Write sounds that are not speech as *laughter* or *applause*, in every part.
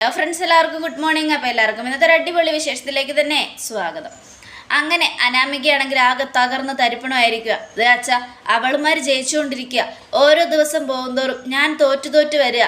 Hello friends എല്ലാവർക്കും good morning അപ്പോൾ എല്ലാവർക്കും ഇന്നത്തെ ഒരു അടിപൊളി വിശേഷത്തിലേക്ക് തന്നെ സ്വാഗതം. അങ്ങനെ അനാമികയാണെങ്കിൽ ആകെ തകർന്ന് തരിപ്പണമായിരിക്കുക. അതേ അച്ഛ അവളുമാർ ജയിച്ചുകൊണ്ടിരിക്കുക. ഓരോ ദിവസം പോകുന്തോറും ഞാൻ തോറ്റു തോറ്റു വരിക.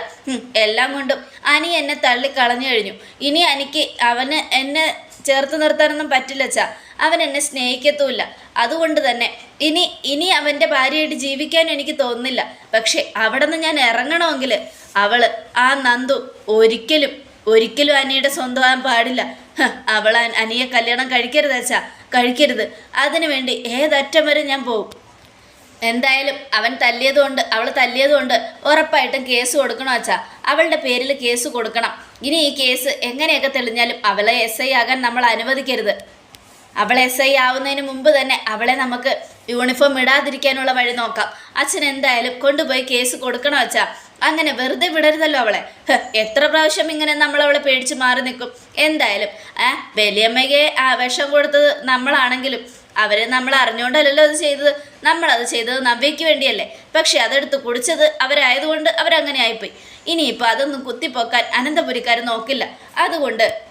എല്ലാം കൊണ്ടും അനി എന്നെ തള്ളിക്കളഞ്ഞു കഴിഞ്ഞു. ഇനി എനിക്ക് അവന് എന്നെ ചേർത്ത് നിർത്താനൊന്നും പറ്റില്ല അച്ഛാ. അവൻ എന്നെ സ്നേഹിക്കത്തുമില്ല. അതുകൊണ്ട് തന്നെ ഇനി ഇനി അവന്റെ ഭാര്യയായിട്ട് ജീവിക്കാനും എനിക്ക് തോന്നുന്നില്ല. പക്ഷെ അവിടെ നിന്ന് ഞാൻ ഇറങ്ങണമെങ്കിൽ അവൾ ആ നന്ദു ഒരിക്കലും ഒരിക്കലും അനിയുടെ സ്വന്തമാകാൻ പാടില്ല. *laughs* അവൾ അനിയെ കല്യാണം കഴിക്കരുത് അച്ഛാ കഴിക്കരുത്. അതിനു വേണ്ടി ഏതറ്റം വരെ ഞാൻ പോകും. എന്തായാലും അവൻ തല്ലിയതുകൊണ്ട് അവൾ തല്ലിയതുകൊണ്ട് ഉറപ്പായിട്ടും കേസ് കൊടുക്കണം അച്ഛാ. അവളുടെ പേരിൽ കേസ് കൊടുക്കണം. ഇനി ഈ കേസ് എങ്ങനെയൊക്കെ തെളിഞ്ഞാലും അവളെ എസ് ഐ ആകാൻ നമ്മൾ അനുവദിക്കരുത്. അവൾ എസ് ഐ ആവുന്നതിന് മുമ്പ് തന്നെ അവളെ നമുക്ക് യൂണിഫോം ഇടാതിരിക്കാനുള്ള വഴി നോക്കാം. അച്ഛൻ എന്തായാലും കൊണ്ടുപോയി കേസ് കൊടുക്കണം അച്ഛാ. അങ്ങനെ വെറുതെ വിടരുതല്ലോ അവളെ. എത്ര പ്രാവശ്യം ഇങ്ങനെ നമ്മൾ അവളെ പേടിച്ച് മാറി നിൽക്കും? എന്തായാലും ആ വലിയമ്മയ്ക്ക് ആ വിഷം കൊടുത്തത് നമ്മളാണെങ്കിലും അവരെ നമ്മൾ അറിഞ്ഞുകൊണ്ടല്ലല്ലോ അത് ചെയ്തത്. നമ്മളത് ചെയ്തത് നവ്യയ്ക്ക് വേണ്ടിയല്ലേ. പക്ഷെ അതെടുത്ത് കുടിച്ചത് അവരായതുകൊണ്ട് അവരങ്ങനെ ആയിപ്പോയി. ഇനിയിപ്പോൾ അതൊന്നും കുത്തിപ്പോക്കാൻ അനന്തപുരിക്കാർ നോക്കില്ല. അതുകൊണ്ട്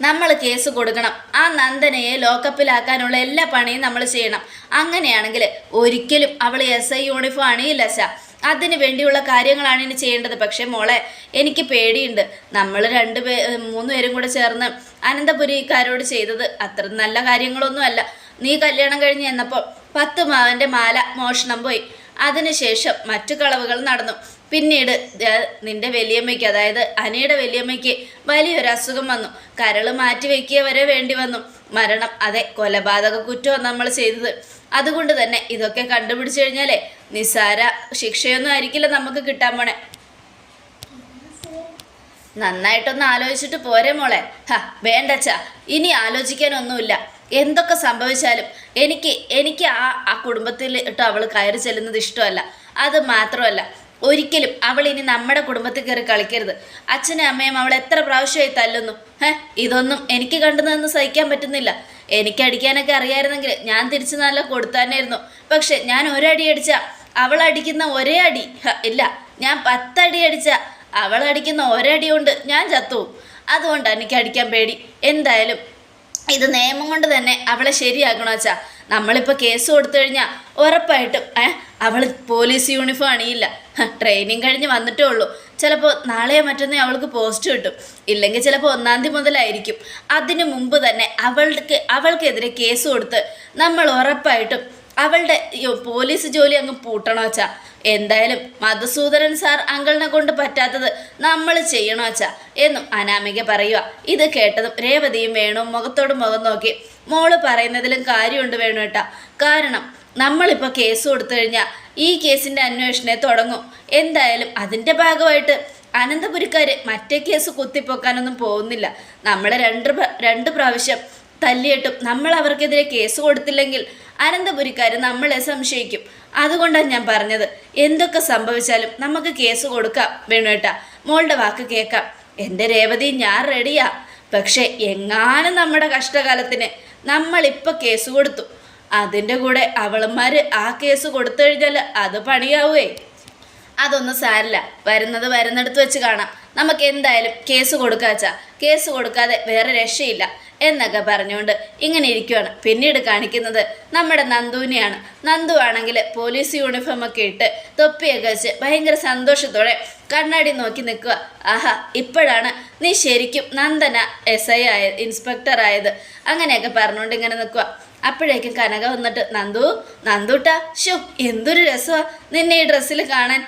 നമ്മൾ കേസ് കൊടുക്കണം. ആ നന്ദനയെ ലോക്കപ്പിലാക്കാനുള്ള എല്ലാ പണിയും നമ്മൾ ചെയ്യണം. അങ്ങനെയാണെങ്കിൽ ഒരിക്കലും അവൾ എസ് ഐ യൂണിഫോം അണിയില്ല ശ അതിന് വേണ്ടിയുള്ള കാര്യങ്ങളാണ് ഇനി ചെയ്യേണ്ടത്. പക്ഷേ മോളെ എനിക്ക് പേടിയുണ്ട്. നമ്മൾ രണ്ട് പേ മൂന്ന് പേരും കൂടെ ചേർന്ന് അനന്തപുരിക്കാരോട് ചെയ്തത് അത്ര നല്ല കാര്യങ്ങളൊന്നുമല്ല നീ കല്യാണം കഴിഞ്ഞ് എന്നപ്പോൾ പത്ത് മാവന്റെ മാല മോഷണം പോയി. അതിനുശേഷം മറ്റു കളവുകൾ നടന്നു. പിന്നീട് നിന്റെ വലിയമ്മയ്ക്ക് അതായത് അനിയുടെ വലിയമ്മയ്ക്ക് വലിയൊരു അസുഖം വന്നു. കരൾ മാറ്റി വയ്ക്കുക വരെ വേണ്ടി വന്നു. മരണം അതെ കൊലപാതക കുറ്റമാണ് നമ്മൾ ചെയ്തത്. അതുകൊണ്ട് തന്നെ ഇതൊക്കെ കണ്ടുപിടിച്ചു കഴിഞ്ഞാലേ നിസ്സാര ശിക്ഷയൊന്നും ആയിരിക്കില്ല നമുക്ക് കിട്ടാൻ പോണേ. നന്നായിട്ടൊന്ന് ആലോചിച്ചിട്ട് പോരെ മോളെ. ഹ വേണ്ടച്ചാ ഇനി ആലോചിക്കാനൊന്നുമില്ല. എന്തൊക്കെ സംഭവിച്ചാലും എനിക്ക് എനിക്ക് ആ ആ കുടുംബത്തിൽ ഇട്ട് അവൾ കയറി ചെല്ലുന്നത് ഇഷ്ടമല്ല. അത് മാത്രമല്ല ഒരിക്കലും അവൾ ഇനി നമ്മുടെ കുടുംബത്തിൽ കയറി കളിക്കരുത്. അച്ഛനും അമ്മയും അവൾ എത്ര പ്രാവശ്യമായി തല്ലുന്നു? ഹേ ഇതൊന്നും എനിക്ക് കണ്ടു സഹിക്കാൻ പറ്റുന്നില്ല. എനിക്ക് അടിക്കാനൊക്കെ അറിയായിരുന്നെങ്കിൽ ഞാൻ തിരിച്ചു നല്ല കൊടുത്താനായിരുന്നു. പക്ഷെ ഞാൻ ഒരടി അടിച്ച അവൾ അടിക്കുന്ന ഒരേ അടി. ഇല്ല ഞാൻ പത്തടി അടിച്ച അവൾ അടിക്കുന്ന ഒരടി കൊണ്ട് ഞാൻ ചത്തു അതുകൊണ്ടാണ് എനിക്ക് അടിക്കാൻ പേടി. എന്തായാലും ഇത് നിയമം കൊണ്ട് തന്നെ അവളെ ശരിയാക്കണോ അച്ഛാ. നമ്മളിപ്പോൾ കേസ് കൊടുത്തു കഴിഞ്ഞാൽ ഉറപ്പായിട്ടും ഏ അവൾ പോലീസ് യൂണിഫോം അണിയില്ല. ട്രെയിനിങ് കഴിഞ്ഞ് വന്നിട്ടേ ഉള്ളൂ. ചിലപ്പോൾ നാളെയോ മറ്റന്നേ അവൾക്ക് പോസ്റ്റ് കിട്ടും. ഇല്ലെങ്കിൽ ചിലപ്പോൾ ഒന്നാം തീയതി മുതലായിരിക്കും. അതിനു മുമ്പ് തന്നെ അവൾക്ക് അവൾക്കെതിരെ കേസ് കൊടുത്ത് നമ്മൾ ഉറപ്പായിട്ടും അവളുടെ പോലീസ് ജോലി അങ്ങ് പൂട്ടണോ എന്തായാലും മധുസൂദനൻ സാർ അങ്കിളിനെ കൊണ്ട് പറ്റാത്തത് നമ്മൾ ചെയ്യണോ വെച്ചാ എന്നും അനാമിക പറയുക ഇത് കേട്ടതും രേവതിയും വേണു മുഖത്തോട് മുഖം നോക്കി മോൾ പറയുന്നതിലും കാര്യമുണ്ട് വേണു കേട്ടാ കാരണം നമ്മളിപ്പോൾ കേസ് കൊടുത്തു കഴിഞ്ഞാൽ ഈ കേസിന്റെ അന്വേഷണേ തുടങ്ങും. എന്തായാലും അതിന്റെ ഭാഗമായിട്ട് അനന്തപുരിക്കാർ മറ്റേ കേസ് കുത്തിപ്പൊക്കാനൊന്നും പോകുന്നില്ല. നമ്മൾ രണ്ട് രണ്ട് പ്രാവശ്യം തല്ലിയിട്ടും നമ്മൾ അവർക്കെതിരെ കേസ് കൊടുത്തില്ലെങ്കിൽ അനന്തപുരിക്കാർ നമ്മളെ സംശയിക്കും. അതുകൊണ്ടാണ് ഞാൻ പറഞ്ഞത്. എന്തൊക്കെ സംഭവിച്ചാലും നമുക്ക് കേസ് കൊടുക്കാം വേണുവേട്ടാ. മോളുടെ വാക്ക് കേൾക്കാം. എന്റെ രേവതി ഞാൻ റെഡിയാ പക്ഷേ എങ്ങാനും നമ്മുടെ കഷ്ടകാലത്തിന് നമ്മളിപ്പോൾ കേസ് കൊടുത്തു. അതിന്റെ കൂടെ അവളന്മാർ ആ കേസ് കൊടുത്തു കഴിഞ്ഞാൽ അത് പണിയാവുമേ അതൊന്നും സാരില്ല. വരുന്നത് വരുന്നിടത്ത് വെച്ച് കാണാം. നമുക്ക് എന്തായാലും കേസ് കൊടുക്കാച്ചാ കേസ് കൊടുക്കാതെ വേറെ രക്ഷയില്ല എന്നൊക്കെ പറഞ്ഞുകൊണ്ട് ഇങ്ങനെ ഇരിക്കുവാണ്. പിന്നീട് കാണിക്കുന്നത് നമ്മുടെ നന്ദുവിനെയാണ്. നന്ദു ആണെങ്കിൽ പോലീസ് യൂണിഫോം ഒക്കെ ഇട്ട് തൊപ്പിയൊക്കെ വെച്ച് ഭയങ്കര സന്തോഷത്തോടെ കണ്ണാടി നോക്കി നിൽക്കുക. ആഹാ ഇപ്പോഴാണ് നീ ശരിക്കും നന്ദന എസ് ഐ ആയത് ഇൻസ്പെക്ടർ ആയത്. അങ്ങനെയൊക്കെ പറഞ്ഞുകൊണ്ട് ഇങ്ങനെ നിൽക്കുക. അപ്പോഴേക്കും കനക വന്നിട്ട് നന്ദു നന്ദുട്ടാ ഷോ എന്തൊരു രസമാ നിന്നെ ഈ ഡ്രസ്സിൽ കാണാൻ.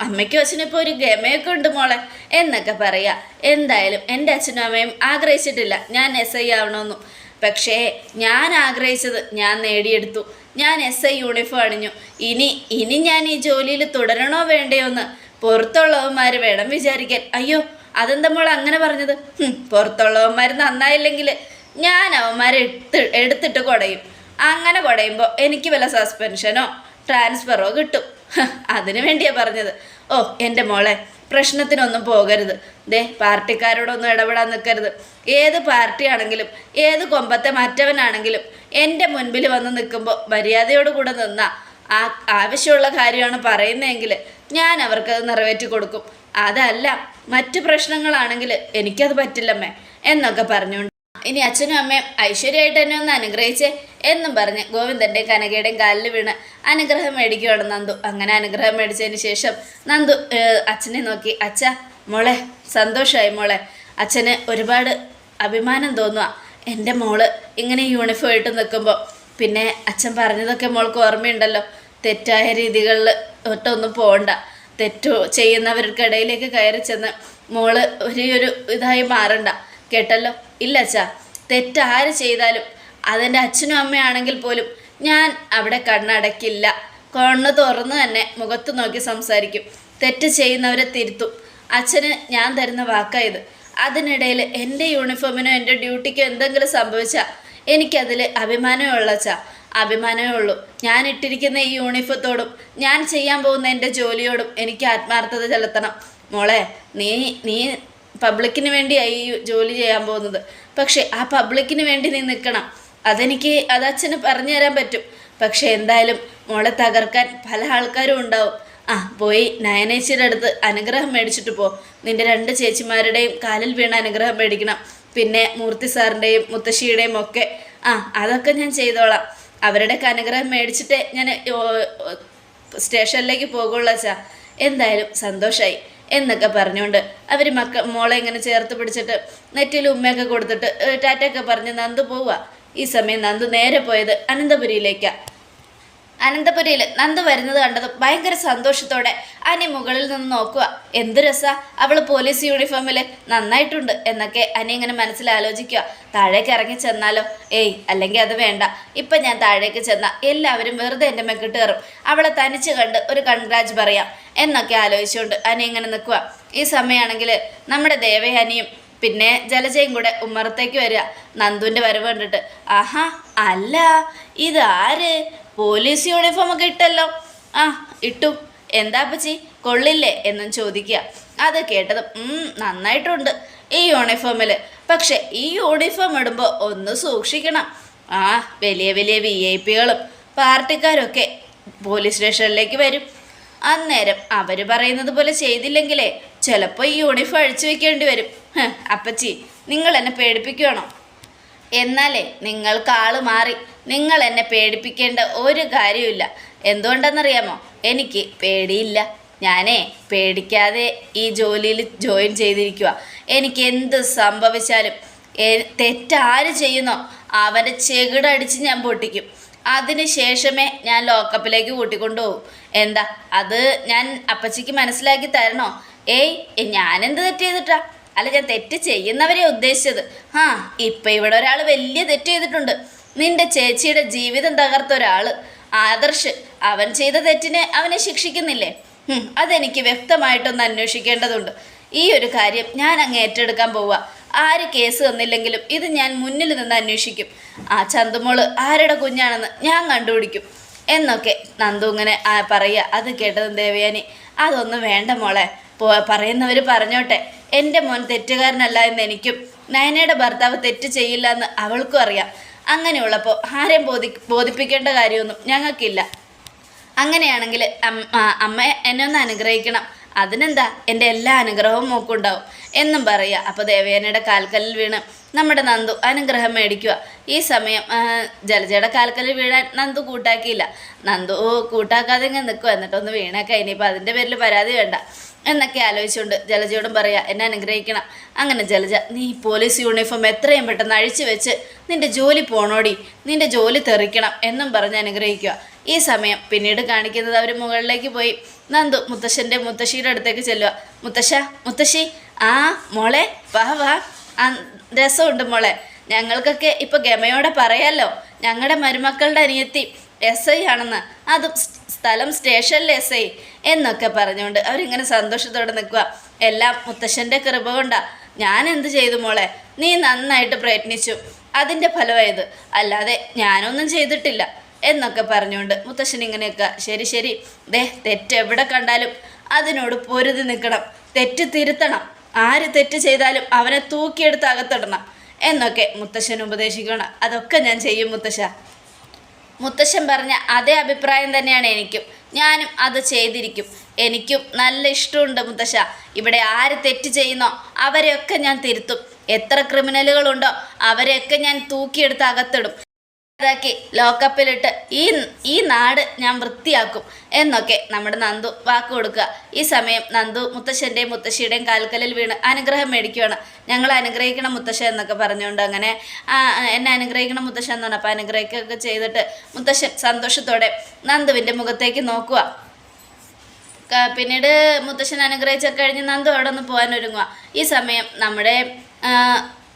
അമ്മയ്ക്കും അച്ഛനും ഇപ്പോൾ ഒരു ഗമയൊക്കെ ഉണ്ട് മോളെ എന്നൊക്കെ പറയാ. എന്തായാലും എന്റെ അച്ഛനും അമ്മയും ആഗ്രഹിച്ചിട്ടില്ല ഞാൻ എസ് ഐ ആവണമെന്നും. പക്ഷേ ഞാൻ ആഗ്രഹിച്ചത് ഞാൻ നേടിയെടുത്തു. ഞാൻ എസ് ഐ യൂണിഫോം അണിഞ്ഞു. ഇനി ഇനി ഞാൻ ഈ ജോലിയിൽ തുടരണോ വേണ്ടയോ എന്ന് പുറത്തുള്ളവന്മാർ വേണം വിചാരിക്കാൻ. അയ്യോ അതെന്താ മോൾ അങ്ങനെ പറഞ്ഞത്? പുറത്തുള്ളവന്മാർ നന്നായില്ലെങ്കിൽ ഞാൻ അവന്മാരെ എടുത്ത് എടുത്തിട്ട് കുടയും. അങ്ങനെ കുടയുമ്പോൾ എനിക്ക് വല്ല സസ്പെൻഷനോ ട്രാൻസ്ഫറോ കിട്ടും. അതിനു വേണ്ടിയാ പറഞ്ഞത്. ഓ എന്റെ മോളെ പ്രശ്നത്തിനൊന്നും പോകരുത്. ദേ പാർട്ടിക്കാരോടൊന്നും ഇടപെടാൻ നിൽക്കരുത് ഏത് പാർട്ടിയാണെങ്കിലും ഏത് കൊമ്പത്തെ മറ്റവനാണെങ്കിലും എന്റെ മുൻപിൽ വന്ന് നിൽക്കുമ്പോൾ മര്യാദയോട് കൂടെ നിന്നാ ആ ആവശ്യമുള്ള കാര്യമാണ് പറയുന്നതെങ്കിൽ ഞാൻ അവർക്കത് നിറവേറ്റി കൊടുക്കും. അതല്ല മറ്റു പ്രശ്നങ്ങളാണെങ്കിൽ എനിക്കത് പറ്റില്ലമ്മേ എന്നൊക്കെ പറഞ്ഞുകൊണ്ട് ഇനി അച്ഛനും അമ്മയും ഐശ്വര്യമായിട്ട് എന്നെ ഒന്ന് അനുഗ്രഹിച്ചേ എന്നും പറഞ്ഞ് ഗോവിന്ദന്റെ കനകയുടെയും കാലിൽ വീണ് അനുഗ്രഹം മേടിക്കുകയാണ് നന്ദു. അങ്ങനെ അനുഗ്രഹം മേടിച്ചതിന് ശേഷം നന്ദു അച്ഛനെ നോക്കി അച്ഛ മോളെ സന്തോഷമായി മോളെ. അച്ഛന് ഒരുപാട് അഭിമാനം തോന്നുക എന്റെ മോൾ ഇങ്ങനെ യൂണിഫോം ഇട്ട് നിൽക്കുമ്പോൾ പിന്നെ അച്ഛൻ പറഞ്ഞതൊക്കെ മോൾക്ക് ഓർമ്മയുണ്ടല്ലോ. തെറ്റായ രീതികളിൽ ഒട്ടൊന്നും പോകണ്ട തെറ്റു ചെയ്യുന്നവർക്കിടയിലേക്ക് കയറി ചെന്ന് മോൾ ഒരു ഒരു ഇതായി മാറണ്ട. കേട്ടല്ലോ? ഇല്ല അച്ഛാ തെറ്റ് ആര് ചെയ്താലും അതെന്റെ അച്ഛനും അമ്മയാണെങ്കിൽ പോലും ഞാൻ അവിടെ കണ്ണടക്കില്ല. കണ്ണ് തുറന്ന് തന്നെ മുഖത്ത് നോക്കി സംസാരിക്കും. തെറ്റ് ചെയ്യുന്നവരെ തിരുത്തും. അച്ഛന് ഞാൻ തരുന്ന വാക്കായത് അതിനിടയിൽ എന്റെ യൂണിഫോമിനോ എന്റെ ഡ്യൂട്ടിക്കോ എന്തെങ്കിലും സംഭവിച്ചാൽ എനിക്കതിൽ അഭിമാനമേ അച്ഛാ. അഭിമാനമേ ഉള്ളൂ. ഞാൻ ഇട്ടിരിക്കുന്ന ഈ യൂണിഫോത്തോടും ഞാൻ ചെയ്യാൻ പോകുന്ന എന്റെ ജോലിയോടും എനിക്ക് ആത്മാർത്ഥത ചെലുത്തണം. മോളെ നീ നീ പബ്ലിക്കിന് വേണ്ടിയായി ജോലി ചെയ്യാൻ പോകുന്നത്. പക്ഷേ ആ പബ്ലിക്കിന് വേണ്ടി നീ നിൽക്കണം. അതെനിക്ക് അത് അച്ഛന് പറഞ്ഞു തരാൻ പറ്റും. പക്ഷേ എന്തായാലും മോളെ തകർക്കാൻ പല ആൾക്കാരും ഉണ്ടാവും. ആ പോയി നയനേച്ചിയുടെ അടുത്ത് അനുഗ്രഹം മേടിച്ചിട്ട് പോ. നിന്റെ രണ്ട് ചേച്ചിമാരുടെയും കാലിൽ വീണ അനുഗ്രഹം മേടിക്കണം. പിന്നെ മൂർത്തി സാറിന്റെയും മുത്തശ്ശിയുടെയും ഒക്കെ. ആ അതൊക്കെ ഞാൻ ചെയ്തോളാം. അവരുടെയൊക്കെ അനുഗ്രഹം മേടിച്ചിട്ടേ ഞാൻ സ്റ്റേഷനിലേക്ക് പോകുള്ളച്ചാ എന്തായാലും സന്തോഷമായി എന്നൊക്കെ പറഞ്ഞുകൊണ്ട് അവർ മക്ക മോളെ ഇങ്ങനെ ചേർത്ത് പിടിച്ചിട്ട് നെറ്റിയിൽ ഉമ്മയൊക്കെ കൊടുത്തിട്ട് ടാറ്റയൊക്കെ പറഞ്ഞ് നന്ദു പോവുക ഈ സമയം നന്ദു നേരെ പോയത് അനന്തപുരിയിലേക്കാണ് അനന്തപുരിയിൽ നന്ദു വരുന്നത് കണ്ടത് ഭയങ്കര സന്തോഷത്തോടെ. അനി മുകളിൽ നിന്ന് നോക്കുക. എന്ത് രസ? അവൾ പോലീസ് യൂണിഫോമിൽ നന്നായിട്ടുണ്ട് എന്നൊക്കെ അനി ഇങ്ങനെ മനസ്സിൽ ആലോചിക്കുക. താഴേക്ക് ഇറങ്ങി ചെന്നാലോ? ഏയ് അല്ലെങ്കിൽ അത് വേണ്ട. ഇപ്പം ഞാൻ താഴേക്ക് ചെന്നാൽ എല്ലാവരും വെറുതെ എന്റെ മെക്കിട്ട് കയറും. അവളെ തനിച്ച് കണ്ട് ഒരു കൺഗ്രാജ് പറയാം. എന്നൊക്കെ ആലോചിച്ചുകൊണ്ട് അനി ഇങ്ങനെ നിൽക്കുക ഈ സമയമാണെങ്കിൽ നമ്മുടെ ദേവയാനിയും പിന്നെ ജലജയും കൂടെ ഉമ്മറത്തേക്ക് വരിക. നന്ദുവിന്റെ വരവ് കണ്ടിട്ട് ആഹാ അല്ല ഇതാര് പോലീസ് യൂണിഫോം ഒക്കെ ഇട്ടല്ലോ. ആ ഇട്ടു. എന്താ അപ്പച്ചി? കൊള്ളില്ലേ എന്നും ചോദിക്കുക. അത് കേട്ടത് നന്നായിട്ടുണ്ട് ഈ യൂണിഫോമിൽ പക്ഷെ ഈ യൂണിഫോം ഇടുമ്പോൾ ഒന്ന് സൂക്ഷിക്കണം. ആ വലിയ വലിയ വി ഐ പികളും പാർട്ടിക്കാരൊക്കെ പോലീസ് സ്റ്റേഷനിലേക്ക് വരും. അന്നേരം അവർ പറയുന്നത് പോലെ ചെയ്തില്ലെങ്കിലേ ചിലപ്പോൾ ഈ യൂണിഫോം അഴിച്ചു വെക്കേണ്ടി വരും. അപ്പച്ചി നിങ്ങൾ എന്നെ പേടിപ്പിക്കുകയാണോ എന്നാലേ നിങ്ങൾക്ക് ആൾ മാറി. നിങ്ങൾ എന്നെ പേടിപ്പിക്കേണ്ട ഒരു കാര്യമില്ല എന്തുകൊണ്ടെന്നറിയാമോ? എനിക്ക് പേടിയില്ല. ഞാനേ പേടിക്കാതെ ഈ ജോലിയിൽ ജോയിൻ ചെയ്തിരിക്കുക എനിക്ക് എന്ത് സംഭവിച്ചാലും തെറ്റാര് ചെയ്യുന്നോ അവന്റെ ചെകിടടിച്ച് ഞാൻ പൊട്ടിക്കും. അതിന് ശേഷമേ ഞാൻ ലോക്കപ്പിലേക്ക് കൂട്ടിക്കൊണ്ടു പോകും എന്താ? അത് ഞാൻ അപ്പച്ചിക്ക് മനസ്സിലാക്കി തരണോ? ഏയ് ഞാനെന്ത് തെറ്റ് ചെയ്തിട്ടാ? അല്ല ഞാൻ തെറ്റ് ചെയ്യുന്നവരെ ഉദ്ദേശിച്ചത്. ആ ഇപ്പം ഇവിടെ ഒരാൾ വലിയ തെറ്റ് ചെയ്തിട്ടുണ്ട്. നിന്റെ ചേച്ചിയുടെ ജീവിതം തകർത്ത ഒരാൾ ആദർശ് അവൻ ചെയ്ത തെറ്റിനെ അവനെ ശിക്ഷിക്കുന്നില്ലേ? അതെനിക്ക് വ്യക്തമായിട്ടൊന്ന് അന്വേഷിക്കേണ്ടതുണ്ട്. ഈ ഒരു കാര്യം ഞാൻ അങ്ങ് ഏറ്റെടുക്കാൻ പോവുക ആര് കേസ് തന്നില്ലെങ്കിലും ഇത് ഞാൻ മുന്നിൽ നിന്ന് അന്വേഷിക്കും. ആ ചന്തുമോൾ ആരുടെ കുഞ്ഞാണെന്ന് ഞാൻ കണ്ടുപിടിക്കും. എന്നൊക്കെ നന്ദു ഇങ്ങനെ പറയുക. അത് കേട്ടതും ദേവയാനി. അതൊന്നും വേണ്ട മോളെ. പറയുന്നവർ പറഞ്ഞോട്ടെ. എന്റെ മോൻ തെറ്റുകാരനല്ല എന്ന് എനിക്കും നയനയുടെ ഭർത്താവ് തെറ്റ് ചെയ്യില്ല എന്ന് അവൾക്കും അറിയാം. അങ്ങനെയുള്ളപ്പോൾ ആരെയും ബോധി ബോധിപ്പിക്കേണ്ട കാര്യമൊന്നും ഞങ്ങൾക്കില്ല. അങ്ങനെയാണെങ്കിൽ അമ്മ എന്നെ ഒന്ന് അനുഗ്രഹിക്കണം. അതിനെന്താ? എന്റെ എല്ലാ അനുഗ്രഹവും മോക്കുണ്ടാവും. എന്നും പറയുക. അപ്പോൾ ദേവേനയുടെ കാൽക്കല്ലിൽ വീണ് നമ്മുടെ നന്ദു അനുഗ്രഹം മേടിക്കുക. ഈ സമയം ജലജയുടെ കാൽക്കല്ലിൽ വീഴാൻ നന്ദു കൂട്ടാക്കിയില്ല. നന്ദു കൂട്ടാക്കാതെ ഇങ്ങനെ നിൽക്കുക എന്നിട്ടൊന്ന് വീണേക്കാം. ഇനിയിപ്പോൾ അതിന്റെ പേരിൽ പരാതി വേണ്ട. എന്നൊക്കെ ആലോചിച്ചുകൊണ്ട് ജലജയോടും പറയാ എന്നെ അനുഗ്രഹിക്കണം. അങ്ങനെ ജലജ നീ പോലീസ് യൂണിഫോം എത്രയും പെട്ടെന്ന് അഴിച്ചു വെച്ച് നിന്റെ ജോലി പോണോടി നിന്റെ ജോലി തെറിക്കണം എന്നും പറഞ്ഞ് അനുഗ്രഹിക്കുക. ഈ സമയം പിന്നീട് കാണിക്കുന്നത് അവർ മുകളിലേക്ക് പോയി. നന്ദു മുത്തശ്ശന്റെ മുത്തശ്ശിയുടെ അടുത്തേക്ക് ചെല്ലുക. മുത്തശ്ശ മുത്തശ്ശി ആ മോളെ വാ വാ. ആ രസമുണ്ട് മോളെ. ഞങ്ങൾക്കൊക്കെ ഇപ്പോൾ ഗമയോടെ പറയാലോ. ഞങ്ങളുടെ മരുമക്കളുടെ അനിയത്തി എസ് ഐ ആണെന്ന്. അതും സ്ഥലം സ്റ്റേഷനിലെ എസ് ഐ എന്നൊക്കെ പറഞ്ഞുകൊണ്ട് അവരിങ്ങനെ സന്തോഷത്തോടെ നിൽക്കുക. എല്ലാം മുത്തശ്ശന്റെ കൃപ കൊണ്ടാ. ഞാൻ എന്ത് ചെയ്തു മോളെ? നീ നന്നായിട്ട് പ്രയത്നിച്ചു. അതിന്റെ ഫലമായത്. അല്ലാതെ ഞാനൊന്നും ചെയ്തിട്ടില്ല എന്നൊക്കെ പറഞ്ഞുകൊണ്ട് മുത്തശ്ശൻ ഇങ്ങനെയൊക്കെ ശരി ശരി. ദേ തെറ്റ് എവിടെ കണ്ടാലും അതിനോട് പൊരുതി നിൽക്കണം. തെറ്റ് തിരുത്തണം. ആര് തെറ്റ് ചെയ്താലും അവനെ തൂക്കിയെടുത്ത് അകത്തിടണം എന്നൊക്കെ മുത്തശ്ശൻ ഉപദേശിക്കണം അതൊക്കെ ഞാൻ ചെയ്യും മുത്തശ്ശ. മുത്തശ്ശൻ പറഞ്ഞ അതേ അഭിപ്രായം തന്നെയാണ് എനിക്കും. ഞാനും അത് ചെയ്തിരിക്കും. എനിക്കും നല്ല ഇഷ്ടമുണ്ട് മുത്തശ്ശ. ഇവിടെ ആര് തെറ്റ് ചെയ്യുന്നോ അവരെയൊക്കെ ഞാൻ തിരുത്തും. എത്ര ക്രിമിനലുകളുണ്ടോ അവരെയൊക്കെ ഞാൻ തൂക്കിയെടുത്ത് അകത്തിടും. ഇതാക്കി ലോക്കപ്പിലിട്ട് ഈ ഈ നാട് ഞാൻ വൃത്തിയാക്കും. എന്നൊക്കെ നമ്മുടെ നന്ദു വാക്ക് കൊടുക്കുക. ഈ സമയം നന്ദു മുത്തശ്ശന്റെയും മുത്തശ്ശിയുടെയും കാൽക്കലിൽ വീണ് അനുഗ്രഹം മേടിക്കുകയാണ് ഞങ്ങൾ അനുഗ്രഹിക്കണം മുത്തശ്ശ എന്നൊക്കെ പറഞ്ഞുകൊണ്ട് അങ്ങനെ എന്നെ അനുഗ്രഹിക്കണം മുത്തശ്ശ എന്നാണ്. അപ്പോൾ അനുഗ്രഹിക്കുകയൊക്കെ ചെയ്തിട്ട് മുത്തശ്ശൻ സന്തോഷത്തോടെ നന്ദുവിന്റെ മുഖത്തേക്ക് നോക്കുക. പിന്നീട് മുത്തശ്ശൻ അനുഗ്രഹിച്ചൊക്കെ കഴിഞ്ഞ് നന്ദു അവിടെ നിന്ന് പോകാൻ ഒരുങ്ങുക. ഈ സമയം നമ്മുടെ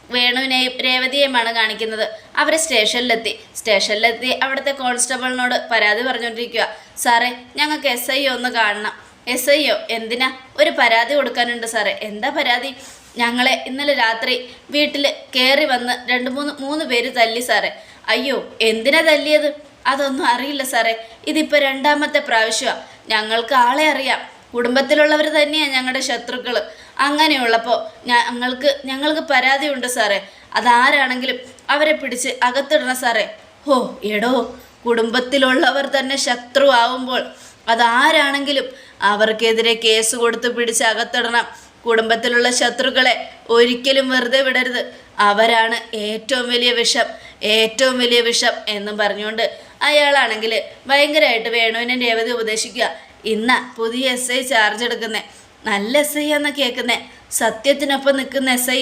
വേണുവിനെയും രേവതിയെയുമാണ് കാണിക്കുന്നത്. അവർ സ്റ്റേഷനിലെത്തി. സ്റ്റേഷനിലെത്തി. അവിടുത്തെ കോൺസ്റ്റബിളിനോട് പരാതി പറഞ്ഞുകൊണ്ടിരിക്കുക സാറേ ഞങ്ങൾക്ക് എസ് ഐ ഒന്ന് കാണണം. എസ് ഐ ഒ എന്തിനാ? ഒരു പരാതി കൊടുക്കാനുണ്ട് സാറേ. എന്താ പരാതി? ഞങ്ങളെ ഇന്നലെ രാത്രി വീട്ടിൽ കയറി വന്ന് രണ്ട് മൂന്ന് മൂന്ന് പേര് തല്ലി സാറേ. അയ്യോ എന്തിനാ തല്ലിയത്? അതൊന്നും അറിയില്ല സാറേ. ഇതിപ്പോൾ രണ്ടാമത്തെ പ്രാവശ്യമാണ് ഞങ്ങൾക്ക് ആളെ അറിയാം. കുടുംബത്തിലുള്ളവർ തന്നെയാണ് ഞങ്ങളുടെ ശത്രുക്കൾ അങ്ങനെയുള്ളപ്പോൾ ഞങ്ങൾക്ക് ഞങ്ങൾക്ക് പരാതിയുണ്ട് സാറേ. അതാരാണെങ്കിലും അവരെ പിടിച്ച് അകത്തിടണം സാറേ. ഹോ എടോ കുടുംബത്തിലുള്ളവർ തന്നെ ശത്രു ആവുമ്പോൾ അതാരാണെങ്കിലും അവർക്കെതിരെ കേസ് കൊടുത്ത് പിടിച്ച് അകത്തിടണം. കുടുംബത്തിലുള്ള ശത്രുക്കളെ ഒരിക്കലും വെറുതെ വിടരുത്. അവരാണ് ഏറ്റവും വലിയ വിഷം ഏറ്റവും വലിയ വിഷം എന്നും പറഞ്ഞുകൊണ്ട് അയാളാണെങ്കിൽ ഭയങ്കരമായിട്ട് വേണുവിനെ രേവതി ഉപദേശിക്കുക. ഇന്ന പുതിയ എസ് ഐ ചാർജ് എടുക്കുന്നേ. നല്ല എസ് ഐ ആന്ന് സത്യത്തിനൊപ്പം നിൽക്കുന്ന എസ് ഐ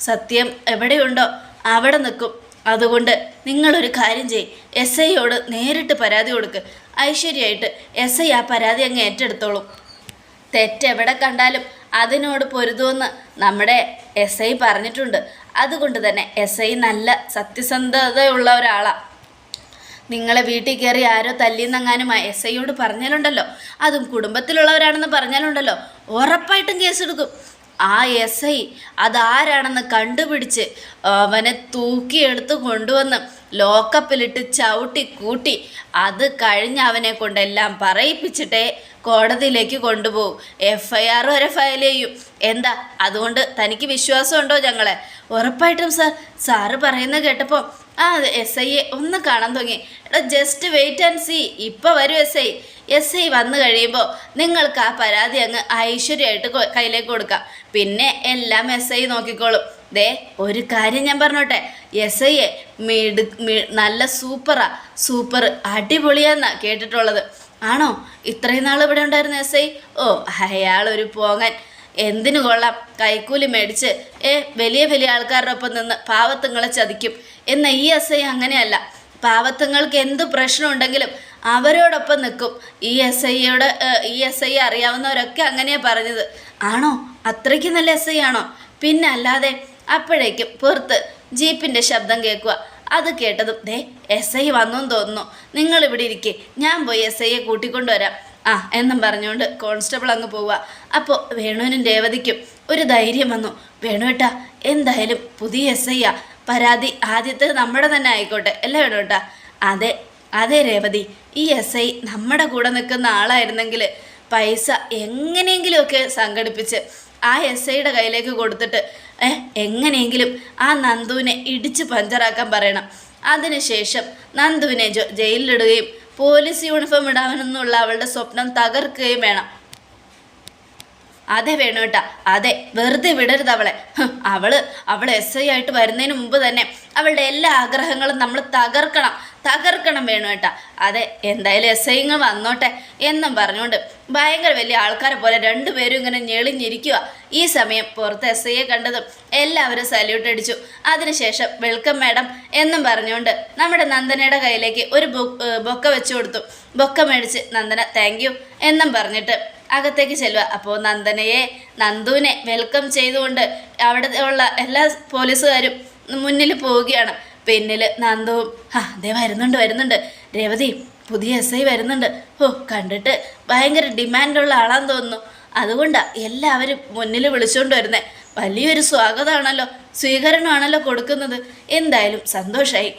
സത്യം എവിടെയുണ്ടോ അവിടെ നിൽക്കും. അതുകൊണ്ട് നിങ്ങളൊരു കാര്യം ചെയ് എസ് ഐയോട് നേരിട്ട് പരാതി കൊടുക്ക്. ഐശ്വര്യമായിട്ട് എസ് ഐ ആ പരാതി അങ്ങ് ഏറ്റെടുത്തോളും. തെറ്റെവിടെ കണ്ടാലും അതിനോട് പൊരുതുമെന്ന് നമ്മുടെ എസ് ഐ പറഞ്ഞിട്ടുണ്ട്. അതുകൊണ്ട് തന്നെ എസ് ഐ നല്ല സത്യസന്ധതയുള്ള ഒരാളാണ് നിങ്ങളെ വീട്ടിൽ കയറി ആരോ തല്ലിയെന്നെങ്ങാനും എസ് ഐയോട് പറഞ്ഞാലുണ്ടല്ലോ. അതും കുടുംബത്തിലുള്ളവരാണെന്ന് പറഞ്ഞാലുണ്ടല്ലോ. ഉറപ്പായിട്ടും കേസെടുക്കും ആ എസ് ഐ അതാരാണെന്ന് കണ്ടുപിടിച്ച് അവനെ തൂക്കിയെടുത്ത് കൊണ്ടുവന്ന് ലോക്കപ്പിലിട്ട് ചവിട്ടി കൂട്ടി അത് കഴിഞ്ഞ് അവനെ കൊണ്ടെല്ലാം പറയിപ്പിച്ചിട്ടേ കോടതിയിലേക്ക് കൊണ്ടുപോകും. എഫ് ഐ ആർ വരെ ഫയൽ ചെയ്യും. എന്താ? അതുകൊണ്ട് തനിക്ക് വിശ്വാസമുണ്ടോ ഞങ്ങളെ? ഉറപ്പായിട്ടും സാർ സാറ് പറയുന്നത് കേട്ടപ്പോൾ ആ എസ് ഐയെ ഒന്ന് കാണാൻ തുടങ്ങി. എടാ ജസ്റ്റ് വെയിറ്റ് ആൻഡ് സി ഇപ്പോൾ വരും എസ് ഐ എസ് ഐ വന്നു കഴിയുമ്പോൾ നിങ്ങൾക്ക് ആ പരാതി അങ്ങ് ഐശ്വര്യമായിട്ട് കയ്യിലേക്ക് കൊടുക്കാം. പിന്നെ എല്ലാം എസ് ഐ നോക്കിക്കോളും. ദേ ഒരു കാര്യം ഞാൻ പറഞ്ഞോട്ടെ. എസ് ഐയെ മിടു നല്ല സൂപ്പറാ. സൂപ്പർ അടിപൊളിയാന്നാ കേട്ടിട്ടുള്ളത്. ആണോ? ഇത്രയും നാൾ ഇവിടെ ഉണ്ടായിരുന്നു എസ് ഐ ഓ അയാളൊരു പോങ്ങൻ. എന്തിനു കൊള്ളാം. കൈക്കൂലി മേടിച്ച് ഏ വലിയ വലിയ ആൾക്കാരുടെ ഒപ്പം നിന്ന് പാവത്തുങ്ങളെ ചതിക്കും. എന്ന ഈ എസ് ഐ അങ്ങനെയല്ല. പാവത്തുങ്ങൾക്ക് എന്ത് പ്രശ്നമുണ്ടെങ്കിലും അവരോടൊപ്പം നിൽക്കും. ഈ എസ് ഐയോട് ഈ എസ് ഐ അറിയാവുന്നവരൊക്കെ അങ്ങനെയാണ് പറഞ്ഞത്. ആണോ? അത്രയ്ക്ക് നല്ല എസ് ഐ ആണോ? പിന്നെ അല്ലാതെ അപ്പോഴേക്കും പുറത്ത് ജീപ്പിന്റെ ശബ്ദം കേൾക്കുക. അത് കേട്ടതും ദേ എസ് ഐ വന്നെന്ന് തോന്നുന്നു. നിങ്ങൾ ഇവിടെ ഇരിക്കേ. ഞാൻ പോയി എസ് ഐയെ കൂട്ടിക്കൊണ്ടുവരാം ആ എന്നും പറഞ്ഞുകൊണ്ട് കോൺസ്റ്റബിൾ അങ്ങ് പോവുക. അപ്പോൾ വേണുവിനും രേവതിക്കും ഒരു ധൈര്യം വന്നു. വേണുവേട്ടാ എന്തായാലും പുതിയ എസ് ഐയാ പരാതി ആദ്യത്തെ നമ്മുടെ തന്നെ ആയിക്കോട്ടെ. അല്ലേ വേണുവേട്ടാ അതെ അതെ രേവതി. ഈ എസ് ഐ നമ്മുടെ കൂടെ നിൽക്കുന്ന ആളായിരുന്നെങ്കിൽ പൈസ എങ്ങനെയെങ്കിലുമൊക്കെ സംഘടിപ്പിച്ച് ആ എസ് ഐയുടെ കയ്യിലേക്ക് കൊടുത്തിട്ട് എങ്ങനെയെങ്കിലും ആ നന്ദുവിനെ ഇടിച്ച് പഞ്ചറാക്കാൻ പറയണം. അതിനുശേഷം നന്ദുവിനെ ജയിലിലിടുകയും പോലീസ് യൂണിഫോം ഇടാമെന്നുള്ള അവളുടെ സ്വപ്നം തകർക്കുകയും വേണം. അതെ വേണു കേട്ടാ അതെ വെറുതെ വിടരുത് അവളെ. അവൾ അവൾ എസ് ഐ ആയിട്ട് വരുന്നതിന് മുമ്പ് തന്നെ അവളുടെ എല്ലാ ആഗ്രഹങ്ങളും നമ്മൾ തകർക്കണം. തകർക്കണം വേണു കേട്ടാ. അതെ എന്തായാലും എസ് ഐ ഇങ്ങ് വന്നോട്ടെ എന്നും പറഞ്ഞുകൊണ്ട് ഭയങ്കര വലിയ ആൾക്കാരെ പോലെ രണ്ടുപേരും ഇങ്ങനെ ഞെളിഞ്ഞിരിക്കുക ഈ സമയം പുറത്ത് എസ് ഐയെ കണ്ടതും എല്ലാവരും സല്യൂട്ട് അടിച്ചു. അതിനുശേഷം വെൽക്കം മാഡം എന്നും പറഞ്ഞുകൊണ്ട് നമ്മുടെ നന്ദനയുടെ കയ്യിലേക്ക് ഒരു ബൊക്ക വെച്ചു കൊടുത്തു. ബൊക്ക മേടിച്ച് നന്ദന താങ്ക് യു എന്നും പറഞ്ഞിട്ട് അകത്തേക്ക് ചെല്ലുക അപ്പോൾ നന്ദനയെ നന്ദുവിനെ വെൽക്കം ചെയ്തുകൊണ്ട് അവിടെ ഉള്ള എല്ലാ പോലീസുകാരും മുന്നിൽ പോവുകയാണ്. പിന്നിൽ നന്ദുവും ആ അതേ വരുന്നുണ്ട് വരുന്നുണ്ട്. രേവതി പുതിയ എസ് ഐ വരുന്നുണ്ട്. ഓ കണ്ടിട്ട് ഭയങ്കര ഡിമാൻഡുള്ള ആളാന്ന് തോന്നുന്നു. അതുകൊണ്ടാണ് എല്ലാവരും മുന്നിൽ വിളിച്ചുകൊണ്ട് വരുന്നത് വലിയൊരു സ്വാഗതമാണല്ലോ സ്വീകരണമാണല്ലോ കൊടുക്കുന്നത്. എന്തായാലും സന്തോഷമായി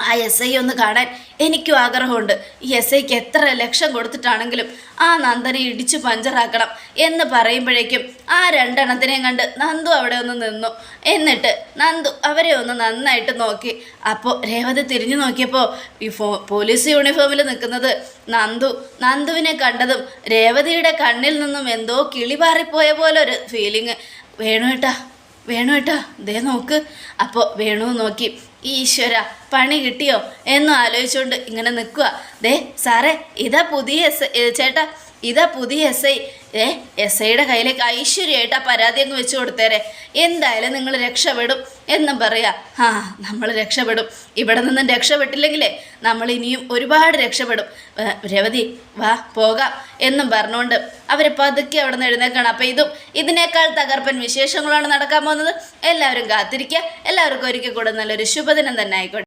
ആ എസ് ഐ ഒന്ന് കാണാൻ എനിക്കും ആഗ്രഹമുണ്ട്. ഈ എസ് ഐക്ക് എത്ര ലക്ഷം കൊടുത്തിട്ടാണെങ്കിലും ആ നന്ദനെ ഇടിച്ചു പഞ്ചറാക്കണം എന്ന് പറയുമ്പോഴേക്കും ആ രണ്ടെണ്ണത്തിനെയും കണ്ട് നന്ദു അവിടെ ഒന്ന് നിന്നു. എന്നിട്ട് നന്ദു അവരെ ഒന്ന് നന്നായിട്ട് നോക്കി. അപ്പോൾ രേവതി തിരിഞ്ഞു നോക്കിയപ്പോൾ ഈ ഫോ പോലീസ് യൂണിഫോമിൽ നിൽക്കുന്നത് നന്ദു. നന്ദുവിനെ കണ്ടതും രേവതിയുടെ കണ്ണിൽ നിന്നും എന്തോ കിളി പാറിപ്പോയ പോലെ ഒരു ഫീലിങ് വേണു കേട്ടാ വേണു കേട്ടാ ദേ നോക്ക്. അപ്പോൾ വേണു നോക്കി. ഈശ്വര പണി കിട്ടിയോ? എന്നും ആലോചിച്ചുകൊണ്ട് ഇങ്ങനെ നിൽക്കുക. ദേ സാറേ ഇതാ പുതിയ എസ് ചേട്ടാ ഇതാ പുതിയ എസ് ഐ. ഏ എസ് ഐയുടെ കയ്യിലേക്ക് ഐശ്വര്യമായിട്ട് ആ പരാതി അങ്ങ് വെച്ച് കൊടുത്തേരെ. എന്തായാലും നിങ്ങൾ രക്ഷപ്പെടും എന്നും പറയാ. ആ നമ്മൾ രക്ഷപ്പെടും. ഇവിടെ നിന്നും രക്ഷപ്പെട്ടില്ലെങ്കിലേ നമ്മൾ ഇനിയും ഒരുപാട് രക്ഷപ്പെടും. രവതി വാ പോകാം എന്നും പറഞ്ഞുകൊണ്ട് അവർ പതുക്കെ അവിടെ നിന്ന് എഴുന്നേക്കാണ്. അപ്പം ഇതും ഇതിനേക്കാൾ തകർപ്പൻ വിശേഷങ്ങളാണ് നടക്കാൻ പോകുന്നത്. എല്ലാവരും കാത്തിരിക്കുക എല്ലാവർക്കും ഒരിക്കൽ കൂടെ നല്ലൊരു ശുഭദിനം തന്നെ ആയിക്കോട്ടെ.